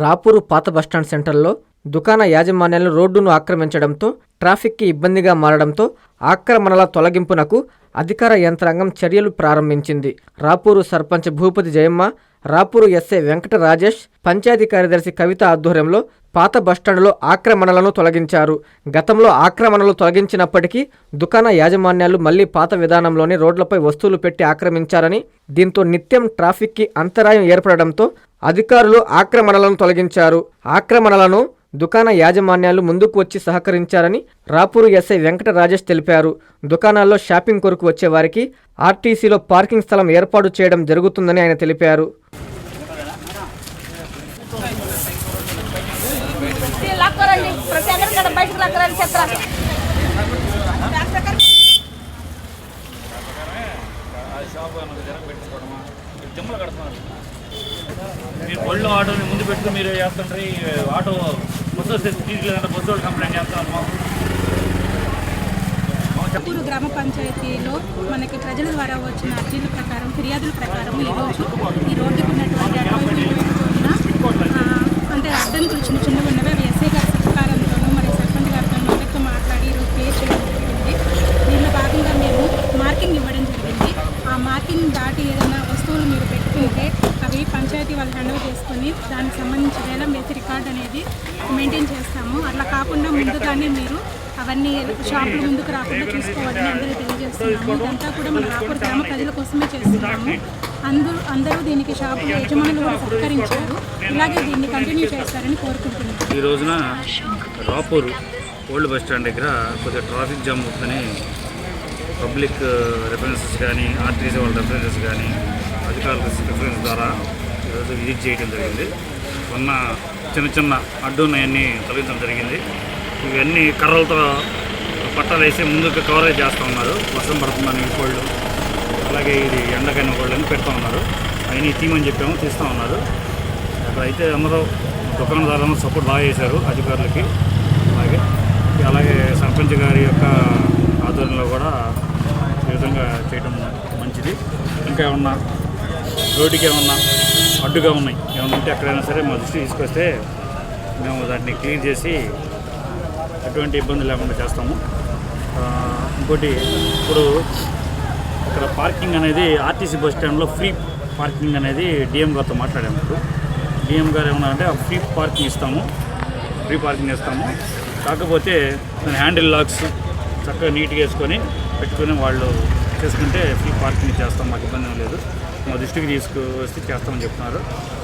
రాపూరు పాత బస్టాండ్ సెంటర్లో దుకాణ యాజమాన్యాలు రోడ్డును ఆక్రమించడంతో ట్రాఫిక్కి ఇబ్బందిగా మారడంతో ఆక్రమణల తొలగింపునకు అధికార యంత్రాంగం చర్యలు ప్రారంభించింది. రాపూరు సర్పంచ్ భూపతి జయమ్మ రాపూరు ఎస్ఐ వెంకట రాజేష్ పంచాయతీ కార్యదర్శి కవిత ఆధ్వర్యంలో పాత బస్టాండ్లో ఆక్రమణలను తొలగించారు. గతంలో ఆక్రమణలు తొలగించినప్పటికీ దుకాణ యాజమాన్యాలు మళ్ళీ పాత విధానంలోనే రోడ్లపై వస్తువులు పెట్టి ఆక్రమించారని దీంతో నిత్యం ట్రాఫిక్కి అంతరాయం ఏర్పడడంతో అధికారులు ఆక్రమణలను తొలగించారు. ఆక్రమణలను దుకాణ యాజమాన్యాలు ముందుకు వచ్చి సహకరించారని రాపూరు ఎస్ఐ వెంకట రాజేష్ తెలిపారు. దుకాణాల్లో షాపింగ్ కొరకు వచ్చే వారికి ఆర్టీసీలో పార్కింగ్ స్థలం ఏర్పాటు చేయడం జరుగుతుందని ఆయన తెలిపారు. మీరు ఆటోని ముందు పెట్టుకుని మీరు చేస్తుంటారు. ఆటో బస్సు వస్తే బస్సు కంప్లైంట్ చేస్తాను పూరు గ్రామ పంచాయతీలో మనకి ప్రజల ద్వారా వచ్చిన అర్జీల ప్రకారం ఫిర్యాదుల ప్రకారం ఈరోజు ఈ రోడ్డుకు ఉన్నటువంటి అటువైపు ఇటువైపు ఉన్న అంటే అడ్డంకులు చిన్న చిన్నగా ఉన్నవి అవి ఎస్ఐ గారి సహకారంతోనూ మరి సర్పంచ్ గారితో అందరితో మాట్లాడి ఈరోజు క్లియర్ చేయడం జరిగింది. దీనిలో భాగంగా మేము మార్కింగ్ ఇవ్వడం జరిగింది. ఆ మార్కింగ్ దాటి ఏదైనా వస్తువులు మీరు పెట్టుకుంటే అవి పంచాయతీ వాళ్ళు హ్యాండ్ చేసుకొని దానికి సంబంధించి వేలం వేసి రికార్డ్ అనేది మెయింటైన్ చేస్తాము. అట్లా కాకుండా ముందుగానే మీరు అవన్నీ షాపులు ముందుకు రాకుండా చూసుకోవాలని అందరూ తెలియజేస్తున్నాము. ఇదంతా కూడా మన రాపూర్ గ్రామ ప్రజల కోసమే చేస్తున్నాము. అందరూ అందరూ దీనికి షాపుల యజమానులు కూడా సహకరించారు ఇలాగే దీన్ని కంటిన్యూ చేస్తారని కోరుకుంటున్నాను ఈ రోజున రాపూర్ ఓల్డ్ బస్ స్టాండ్ దగ్గర కొద్దిగా ట్రాఫిక్ జామ్ అవుతుందని పబ్లిక్ రెఫరెన్సెస్ కానీ ఆర్టీసీ వాళ్ళ రెఫరెన్సెస్ కానీ అధికారుల రెఫరెన్స్ ద్వారా ఈరోజు విజిట్ చేయడం జరిగింది. ఉన్న చిన్న చిన్న అడ్డున్నాయన్నీ తొలగించడం జరిగింది. ఇవన్నీ కర్రలతో పట్టాలు వేసి ముందుకు కవరేజ్ చేస్తూ ఉన్నారు. వర్షం పడుతుందని కోళ్ళు. అలాగే ఇది ఎండకైన కోళ్ళని పెడతా ఉన్నారు. అవన్నీ తీయమని చెప్పాము తీస్తూ ఉన్నారు. అక్కడ అయితే అందరూ దుకాణదారులను సపోర్ట్ బాగా చేశారు అధికారులకి. అలాగే అలాగే సర్పంచ్ గారి యొక్క ఆధ్వర్యంలో కూడా ఈ విధంగా చేయడం మంచిది. ఇంకా ఏమన్నా రోడ్డుకి ఏమన్నా అడ్డుగా ఉన్నాయి ఏమన్నా ఉంటే ఎక్కడైనా సరే మా దృష్టి తీసుకొస్తే మేము దాన్ని క్లియర్ చేసి ఎటువంటి ఇబ్బంది లేకుండా చేస్తాము. ఇంకోటి ఇప్పుడు ఇక్కడ పార్కింగ్ అనేది ఆర్టీసీ బస్ స్టాండ్లో ఫ్రీ పార్కింగ్ అనేది డిఎం గారితో మాట్లాడాము ఇప్పుడు. డిఎం గారు ఏమన్నారంటే అంటే ఫ్రీ పార్కింగ్ ఇస్తాము ఫ్రీ పార్కింగ్ ఇస్తాము కాకపోతే హ్యాండిల్ లాక్స్ చక్కగా నీట్గా వేసుకొని పెట్టుకొని వాళ్ళు చేసుకుంటే ఫ్రీ పార్కింగ్ చేస్తాం మాకు ఇబ్బంది లేదు. మా దృష్టికి తీసుకువస్తే చేస్తామని చెప్తున్నారు.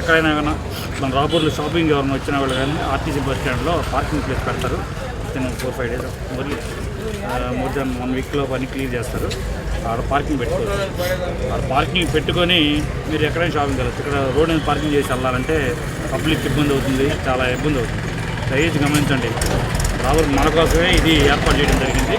ఎక్కడైనా కానీ మన రాపూర్లో షాపింగ్ ఎవరైనా వచ్చిన వాళ్ళు కానీ ఆర్టీసీ బస్ స్టాండ్లో పార్కింగ్ ప్లేస్ పెడతారు. With four five days more more than one వీక్లో పని క్లియర్ చేస్తారు. ఆడ పార్కింగ్ పెట్టుకోవచ్చు ఆడ పార్కింగ్ పెట్టుకొని మీరు ఎక్కడైనా షాపింగ్ వెళ్ళచ్చు. ఇక్కడ రోడ్ మీద పార్కింగ్ చేసి వెళ్ళాలంటే పబ్లిక్ ఇబ్బంది అవుతుంది చాలా ఇబ్బంది అవుతుంది. దయచేసి గమనించండి. రాబోయే మన కోసమే ఇది ఏర్పాటు చేయడం జరిగింది.